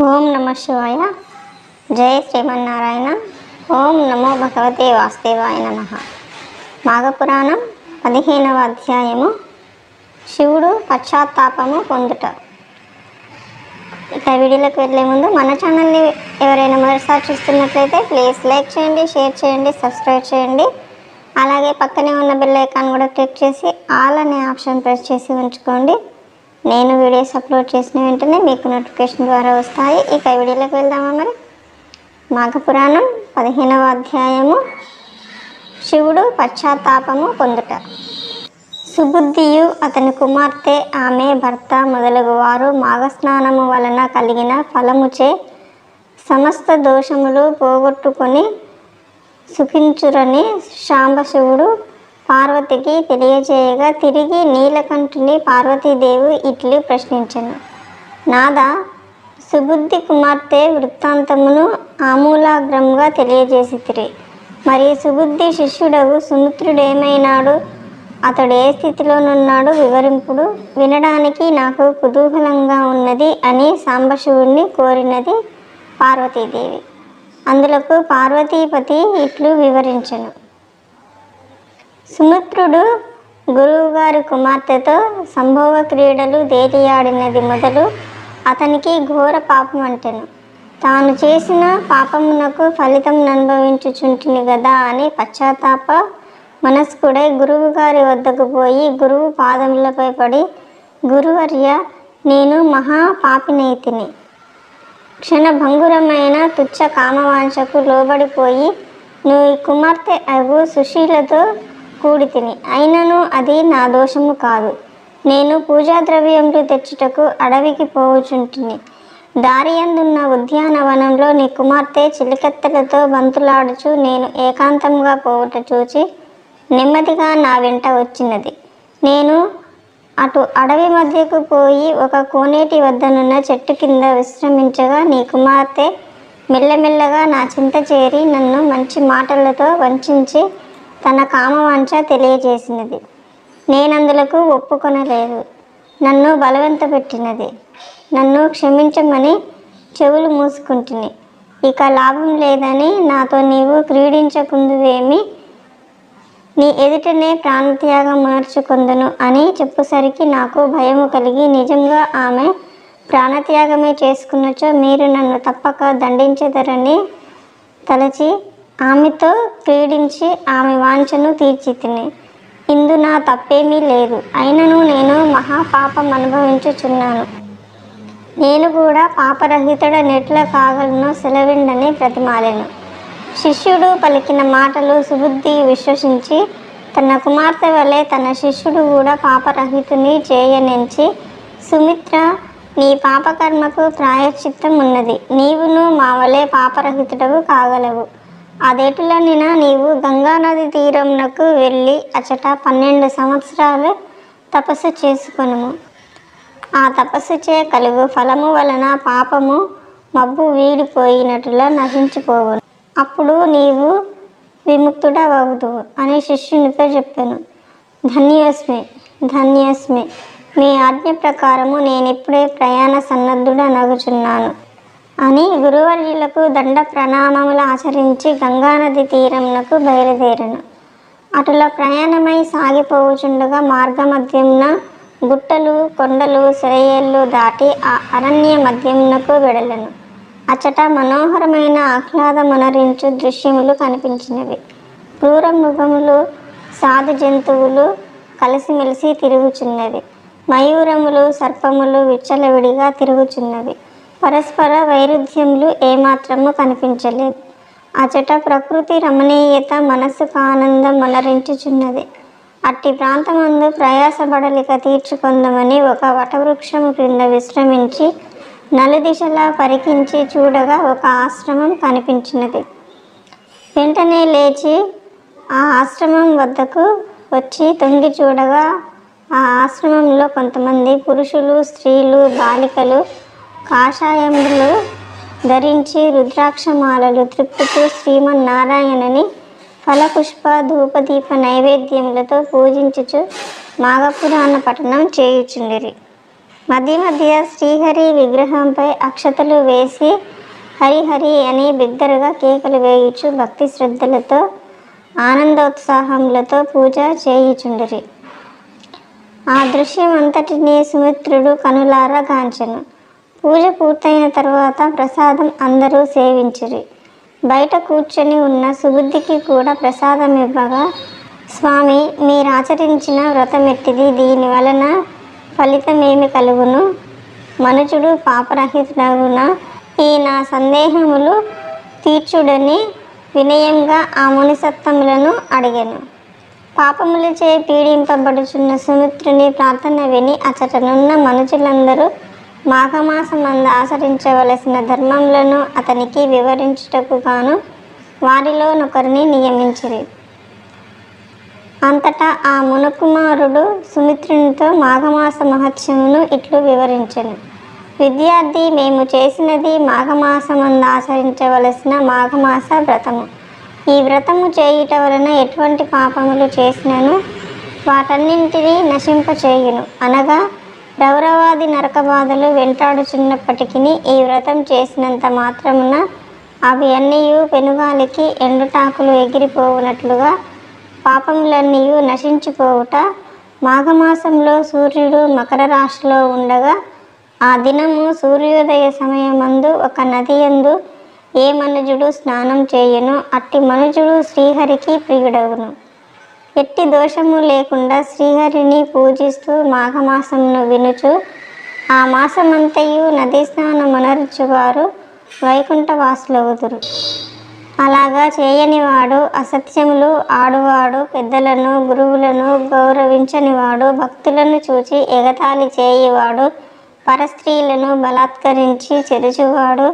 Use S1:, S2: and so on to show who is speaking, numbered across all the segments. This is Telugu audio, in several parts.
S1: ఓం నమ శివాయ. జయ శ్రీమన్నారాయణ. ఓం నమో భగవతే వాసుదేవాయ నమ. మాఘపురాణం పదిహేనవ అధ్యాయము. శివుడు పశ్చాత్తాపము పొందుట. ఇక వీడియోలోకి వెళ్ళే ముందు మన ఛానల్ని ఎవరైనా మొదటిసారి చూస్తున్నట్లయితే ప్లీజ్ లైక్ చేయండి షేర్ చేయండి సబ్స్క్రైబ్ చేయండి. అలాగే పక్కనే ఉన్న బెల్ ఐకాన్ కూడా క్లిక్ చేసి ఆల్ అనే ఆప్షన్ ప్రెస్ చేసి ఉంచుకోండి. నేను వీడియోస్ అప్లోడ్ చేసిన వెంటనే మీకు నోటిఫికేషన్ ద్వారా వస్తాయి. ఇక వీడియోలోకి వెళ్దామా మరి? మాఘపురాణం పదిహేనవ అధ్యాయము. శివుడు పశ్చాత్తాపము పొందుట. సుబుద్ధియు అతని కుమార్తె ఆమె భర్త మొదలగు వారు మాఘస్నానము వలన కలిగిన ఫలముచే సమస్త దోషములు పోగొట్టుకొని సుఖించురని శాంబశివుడు పార్వతికి తెలియజేయగా తిరిగి నీలకంఠుని పార్వతీదేవి ఇట్లు ప్రశ్నించను. నాద సుబుద్ధి కుమార్తె వృత్తాంతమును ఆమూలాగ్రంగా తెలియజేసి తిరి మరి సుబుద్ధి శిష్యుడవు సుమిత్రుడేమైనాడు? అతడు ఏ స్థితిలోనున్నాడు వివరింపుడు? వినడానికి నాకు కుతూహలంగా ఉన్నది అని సాంబశివుణ్ణి కోరినది పార్వతీదేవి. అందులకు పార్వతీపతి ఇట్లు వివరించను. సుమిత్రుడు గురువుగారి కుమార్తెతో సంభోగ క్రీడలు దేటియాడినది మొదలు అతనికి ఘోర పాపం అంటెను. తాను చేసిన పాపమునకు ఫలితం అనుభవించుచుంటిని గదా అని పశ్చాత్తాప మనస్కుడై గురువుగారి వద్దకు పోయి గురువు పాదములపై పడి గురువర్య నేను మహా పాపినైతిని. క్షణభంగురమైన తుచ్చ కామవాంఛకు లోబడిపోయి నువ్వు కుమార్తె అగు సుశీలతో కూడి తిని. అయినను అది నా దోషము కాదు. నేను పూజా ద్రవ్యములు తెచ్చుటకు అడవికి పోవుచుంటిని. దారియందున్న ఉద్యానవనంలో నీ కుమార్తె చిలికెత్తలతో బంతులాడుచు నేను ఏకాంతంగా పోవుట చూచి నెమ్మదిగా నా వెంట వచ్చినది. నేను అటు అడవి మధ్యకు పోయి ఒక కోనేటి వద్దనున్న చెట్టు కింద విశ్రమించగా నీ కుమార్తె మెల్లమెల్లగా నా చింత చేరి నన్ను మంచి మాటలతో వంచించి తన కామవాంఛ తెలియజేసినది. నేనందులకు ఒప్పుకొనలేదు. నన్ను బలవంత పెట్టినది నన్ను క్షమించమని చెవులు మూసుకుంటుని. ఇక లాభం లేదని నాతో నీవు క్రీడించకుందువేమి? నీ ఎదుటనే ప్రాణత్యాగం మార్చుకుందును అని చెప్పేసరికి నాకు భయము కలిగి నిజంగా ఆమె ప్రాణత్యాగమే చేసుకున్నచో మీరు నన్ను తప్పక దండించదరని తలచి ఆమెతో క్రీడించి ఆమె వాంఛను తీర్చితిని. ఇందు నా తప్పేమీ లేదు. అయినను నేను మహాపాపం అనుభవించుచున్నాను. నేను కూడా పాపరహితుడ నెట్ల కాగలను సెలవిండని ప్రతిమాలెను శిష్యుడు పలికిన మాటలు సుబుద్ధి విశ్వసించి తన కుమార్తె వలె తన శిష్యుడు కూడా పాపరహితుని చేయనించి సుమిత్ర నీ పాపకర్మకు ప్రాయశ్చిత్తం ఉన్నది నీవును మా వలె పాపరహితుడవు కాగలవు. అదేటులనినా నీవు గంగానది తీరంనకు వెళ్ళి అచట పన్నెండు సంవత్సరాలు తపస్సు చేసుకొనుము. ఆ తపస్సు చే కలుగు ఫలము వలన పాపము మబ్బు వీడిపోయినట్లుగా నశించిపోవును. అప్పుడు నీవు విముక్తుడవగుదువు అని శిష్యునితో చెప్పాను. ధన్యోస్మి ధన్యోస్మి మీ ఆజ్ఞ ప్రకారము నేను ఇప్పుడే ప్రయాణ సన్నద్ధుడనగుచున్నాను. అని గురువర్యులకు దండ ప్రణామములు ఆచరించి గంగానది తీరమునకు బయలుదేరను. అటుల ప్రయాణమై సాగిపోవుచుండగా మార్గమధ్యమున గుట్టలు కొండలు సెలయేళ్ళు దాటి ఆ అరణ్య మధ్యమునకు వెడలను. అచట మనోహరమైన ఆహ్లాదమనరించు దృశ్యములు కనిపించినవి. క్రూర మృగములు సాధు జంతువులు కలిసిమెలిసి తిరుగుచున్నవి. మయూరములు సర్పములు విచ్చలవిడిగా తిరుగుచున్నవి. పరస్పర వైరుధ్యములు ఏమాత్రము కనిపించలేదు. అచట ప్రకృతి రమణీయత మనస్సుకు ఆనందం మనరించుచున్నది అట్టి ప్రాంతమందు ప్రయాసపడలిక తీర్చుకుందామని ఒక వటవృక్షం క్రింద విశ్రమించి నలుదిశలా పరికించి చూడగా ఒక ఆశ్రమం కనిపించినది. వెంటనే లేచి ఆ ఆశ్రమం వద్దకు వచ్చి తొంగి చూడగా ఆ ఆశ్రమంలో కొంతమంది పురుషులు స్త్రీలు బాలికలు కాషాయములు ధరించి రుద్రాక్షమాలలు త్రిప్పుతూ శ్రీమన్నారాయణని ఫలపుష్ప ధూపదీప నైవేద్యములతో పూజించుచు మాఘపురాణ పఠనం చేయుచుండిరి. మధ్య మధ్య శ్రీహరి విగ్రహంపై అక్షతలు వేసి హరిహరి అని బిగ్గరగా కేకలు వేయుచు భక్తి శ్రద్ధలతో ఆనందోత్సాహములతో పూజ చేయుచుండిరి. ఆ దృశ్యం అంతటినీ సుమిత్రుడు కనులారా గాంచెను పూజ పూర్తయిన తర్వాత ప్రసాదం అందరూ సేవించిరి. బయట కూర్చొని ఉన్న సుబుద్ధికి కూడా ప్రసాదం ఇవ్వగా స్వామి మీరాచరించిన వ్రతమెట్టిది. దీని వలన ఫలితమేమి కలుగును? మనుషుడు పాపరహితుడగున ఈ నా సందేహములు తీర్చుడని వినయంగా ఆ మునిసత్తములను అడిగాను. పాపములచే పీడింపబడుచున్న సుమిత్రుని ప్రార్థన విని అచటనున్న మనుషులందరూ మాఘమాసమంద ఆచరించవలసిన ధర్మములను అతనికి వివరించుటకు గాను వారిలోనొకరిని నియమించిరి. అంతటా ఆ మునకుమారుడు సుమిత్రునితో మాఘమాస మహత్యమును ఇట్లు వివరించను. విద్యార్థి మేము చేసినది మాఘమాసమందు ఆచరించవలసిన మాఘమాస వ్రతము. ఈ వ్రతము చేయుట వలన ఎటువంటి పాపములు చేసినను వాటన్నింటినీ నశింపచేయును. అనగా రౌరవాది నరకబాధలు వెంటాడుచున్నప్పటికీ ఈ వ్రతం చేసినంత మాత్రమున అవి అన్నీ పెనుగాలికి ఎండుటాకులు ఎగిరిపోవునట్లుగా పాపములన్నీ నశించిపోవుట మాఘమాసంలో సూర్యుడు మకర రాశిలో ఉండగా ఆ దినము సూర్యోదయ సమయమందు ఒక నది యందు ఏ మనుజుడు స్నానం చేయను? అట్టి మనుజుడు శ్రీహరికి ప్రియుడవును ఎట్టి దోషము లేకుండా శ్రీహరిని పూజిస్తూ మాఘమాసమును వినుచు ఆ మాసమంతయు నదీ స్నానమునరుచువారు వైకుంఠవాసులవుతురు అలాగా చేయనివాడు అసత్యములు ఆడువాడు పెద్దలను గురువులను గౌరవించనివాడు భక్తులను చూచి ఎగతాళి చేయువాడు పరస్త్రీలను బలాత్కరించి చెరుచువాడు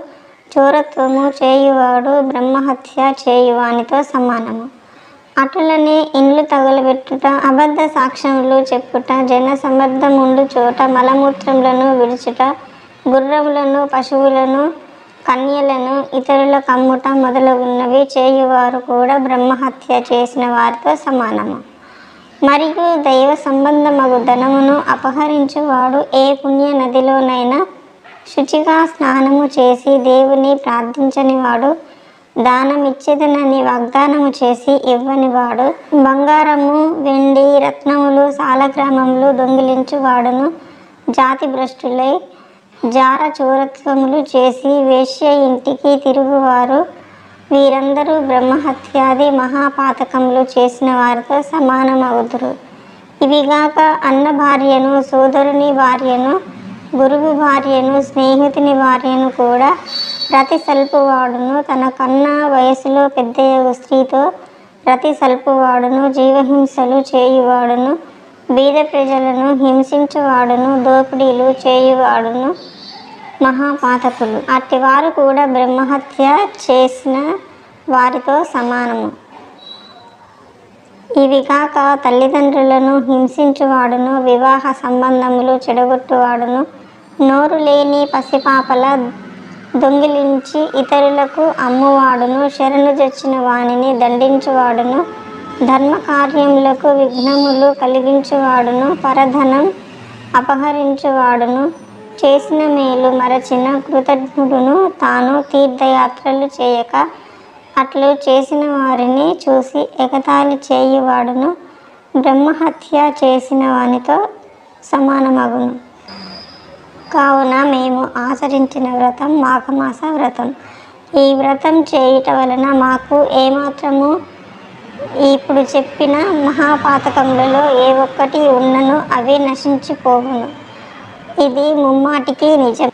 S1: చోరత్వము చేయువాడు బ్రహ్మహత్య చేయువానితో సమానము. అటులనే ఇండ్లు తగులబెట్టుట అబద్ధ సాక్ష్యములు చెప్పుట జన సమర్థముండు చోట మలమూత్రములను విడుచుట గుర్రములను పశువులను కన్యలను ఇతరుల కమ్ముట మొదలగున్నవి చేయువారు కూడా బ్రహ్మహత్య చేసిన వారితో సమానము. మరియు దైవ సంబంధమగు ధనమును అపహరించువాడు ఏ పుణ్య నదిలోనైనా శుచిగా స్నానము చేసి దేవుని ప్రార్థించనివాడు దానమిచ్చేదనని వాగ్దానము చేసి ఇవ్వనివాడు బంగారము వెండి రత్నములు సాలగ్రామములు దొంగిలించువాడును జాతి భ్రష్టులై జార చోరత్వములు చేసి వేశ్య ఇంటికి తిరుగువారు. వీరందరూ బ్రహ్మహత్యాది మహాపాతకములు చేసిన వారితో సమానమవుదురు. ఇవిగాక అన్న భార్యను సోదరుని భార్యను గురువు భార్యను స్నేహితుని భార్యను కూడా రతి సల్పువాడును తన కన్నా వయసులో పెద్దయ్య స్త్రీతో రతి సల్పువాడును జీవహింసలు చేయువాడును. బీద ప్రజలను హింసించువాడును. దోపిడీలు చేయువాడును. మహాపాతకులు. అట్టివారు కూడా బ్రహ్మహత్య చేసిన వారితో సమానము. ఇవి కాక తల్లిదండ్రులను హింసించువాడును. వివాహ సంబంధములు చెడగొట్టువాడును. నోరు లేని పసిపాపల దొంగిలించి ఇతరులకు అమ్మువాడును శరణు చచ్చిన వానిని దండించువాడును ధర్మ కార్యములకు విఘ్నములు కలిగించువాడును పరధనం అపహరించువాడును చేసిన మేలు మరచిన కృతజ్ఞుడును తాను తీర్థయాత్రలు చేయక అట్లు చేసిన వారిని చూసి ఎగతాళి చేయువాడును బ్రహ్మహత్య చేసిన వానితో సమానమగును. కావున మేము ఆచరించిన వ్రతం మాఘమాస వ్రతం. ఈ వ్రతం చేయుట వలన మాకు ఏమాత్రము ఇప్పుడు చెప్పిన మహాపాతకములలో ఏ ఒక్కటి ఉన్నను అవి నశించిపోవును. ఇది ముమ్మాటికి నిజం.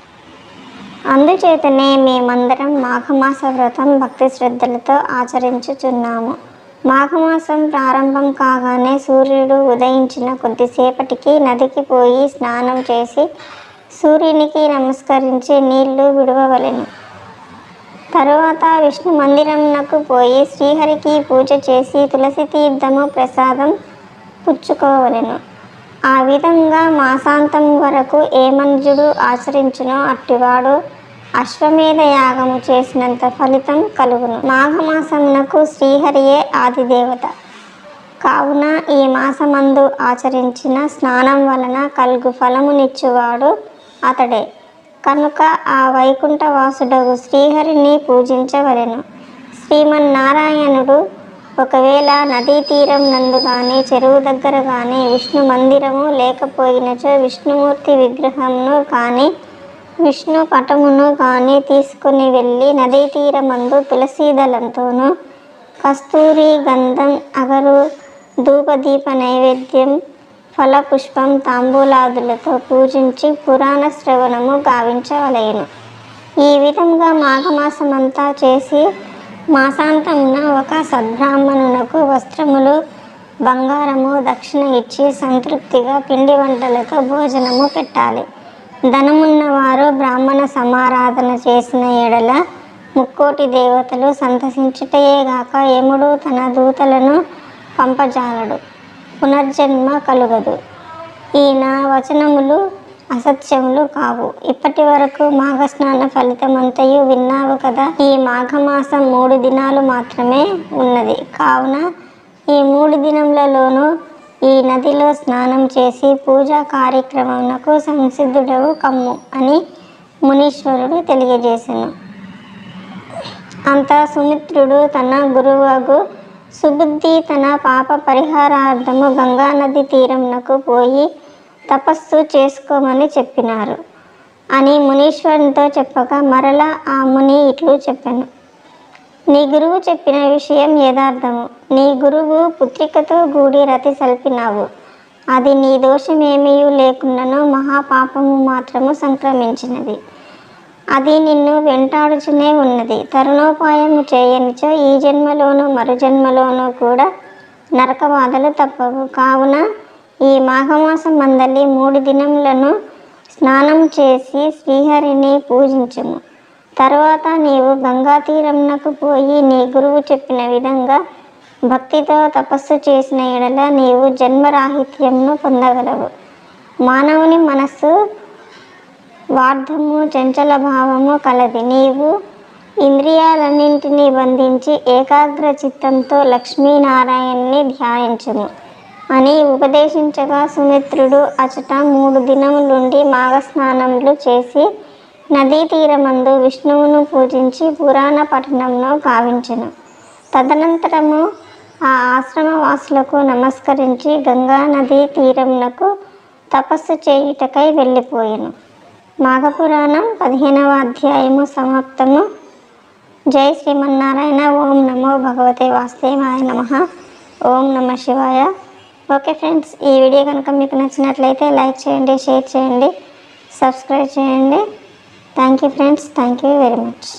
S1: అందుచేతనే మేమందరం మాఘమాస వ్రతం భక్తి శ్రద్ధలతో ఆచరించుచున్నాము. మాఘమాసం ప్రారంభం కాగానే సూర్యుడు ఉదయించిన కొద్దిసేపటికి నదికి పోయి స్నానం చేసి సూర్యునికి నమస్కరించి నీళ్ళు విడవవలెను. తరువాత విష్ణు మందిరమునకు పోయి శ్రీహరికి పూజ చేసి తులసి తీర్థము ప్రసాదం పుచ్చుకోవలెను. ఆ విధంగా మాసాంతం వరకు ఏ మనుజుడు ఆచరించునో అట్టివాడు అశ్వమేధ యాగము చేసినంత ఫలితం కలుగును. మాఘమాసమునకు శ్రీహరియే ఆదిదేవత. కావున ఈ మాసమందు ఆచరించిన స్నానం వలన కలుగు ఫలమునిచ్చువాడు అతడే. కనుక ఆ వైకుంఠవాసుడగు శ్రీహరిని పూజించవలెను. శ్రీమన్నారాయణుడు ఒకవేళ నదీ తీరం నందు కానీ చెరువు దగ్గర కానీ విష్ణు మందిరము లేకపోయినచో విష్ణుమూర్తి విగ్రహమును కానీ విష్ణు పటమును కానీ తీసుకుని వెళ్ళి నదీ తీరమందు తులసీదలంతోనూ కస్తూరి గంధం అగరు ధూపదీప నైవేద్యం ఫలపుష్పం తాంబూలాదులతో పూజించి పురాణ శ్రవణము గావించవలెను. ఈ విధంగా మాఘమాసమంతా చేసి మాసాంతమున ఒక సద్బ్రాహ్మణునకు వస్త్రములు బంగారము దక్షిణ ఇచ్చి సంతృప్తిగా పిండి వంటలతో భోజనము పెట్టాలి. ధనమున్నవారు బ్రాహ్మణ సమారాధన చేసిన ఎడల ముక్కోటి దేవతలు సంతసించుటయేగాక యముడు తన దూతలను పంపజాలడు. పునర్జన్మ కలుగదు. ఈయన వచనములు అసత్యములు కావు. ఇప్పటి వరకు మాఘస్నాన ఫలితమంతయు విన్నావు కదా ఈ మాఘమాసం మూడు దినాలు మాత్రమే ఉన్నది. కావున ఈ మూడు దినములలోనూ ఈ నదిలో స్నానం చేసి పూజా కార్యక్రమమునకు సంసిద్ధుడవు కమ్ము అని మునీశ్వరుడు తెలియజేశాను అంత సుమిత్రుడు తన గురువగు సుబుద్ధి తన పాప పరిహారార్థము గంగానది తీరంనకు పోయి తపస్సు చేసుకోమని చెప్పినారు. అని మునీశ్వరునితో చెప్పగా మరలా ఆ ముని ఇట్లు చెప్పాను. నీ గురువు చెప్పిన విషయం యథార్థము. నీ గురువు పుత్రికతో గూడి రతి సల్పినావు. అది నీ దోషమేమీ లేకుండాను మహాపాపము మాత్రము సంక్రమించినది. అది నిన్ను వెంటాడుచునే ఉన్నది. తరుణోపాయం చేయనిచో ఈ జన్మలోనూ మరు జన్మలోనూ కూడా నరకవాదలు తప్పవు. కావున ఈ మాఘమాసం మందలి మూడు దినములను స్నానం చేసి శ్రీహరిని పూజించము. తర్వాత నీవు గంగా తీరంనకు పోయి నీ గురువు చెప్పిన విధంగా భక్తితో తపస్సు చేసిన ఎడల నీవు జన్మరాహిత్యంను పొందగలవు. మానవుని మనస్సు వార్ధము చంచల భావము కలది. నీవు ఇంద్రియాలన్నింటినీ బంధించి ఏకాగ్ర చిత్తంతో లక్ష్మీనారాయణ్ణి ధ్యానించుము. అని ఉపదేశించగా సుమిత్రుడు అచట మూడు దినములుండి మాఘస్నానములు చేసి నదీ తీరమందు విష్ణువును పూజించి పురాణ పఠనంలో గావించెను. తదనంతరము ఆ ఆశ్రమవాసులకు నమస్కరించి గంగా నదీ తీరమునకు తపస్సు చేయుటకై వెళ్ళిపోయాను. మాఘపురాణం పదిహేనవ అధ్యాయము సమాప్తము. జై శ్రీమన్నారాయణ. ఓం నమో భగవతే వాసుదేవాయ నమ. ఓం నమ శివాయ. ఓకే ఫ్రెండ్స్ ఈ వీడియో కనుక మీకు నచ్చినట్లయితే లైక్ చేయండి షేర్ చేయండి సబ్స్క్రైబ్ చేయండి. Thank you friends. Thank you very much.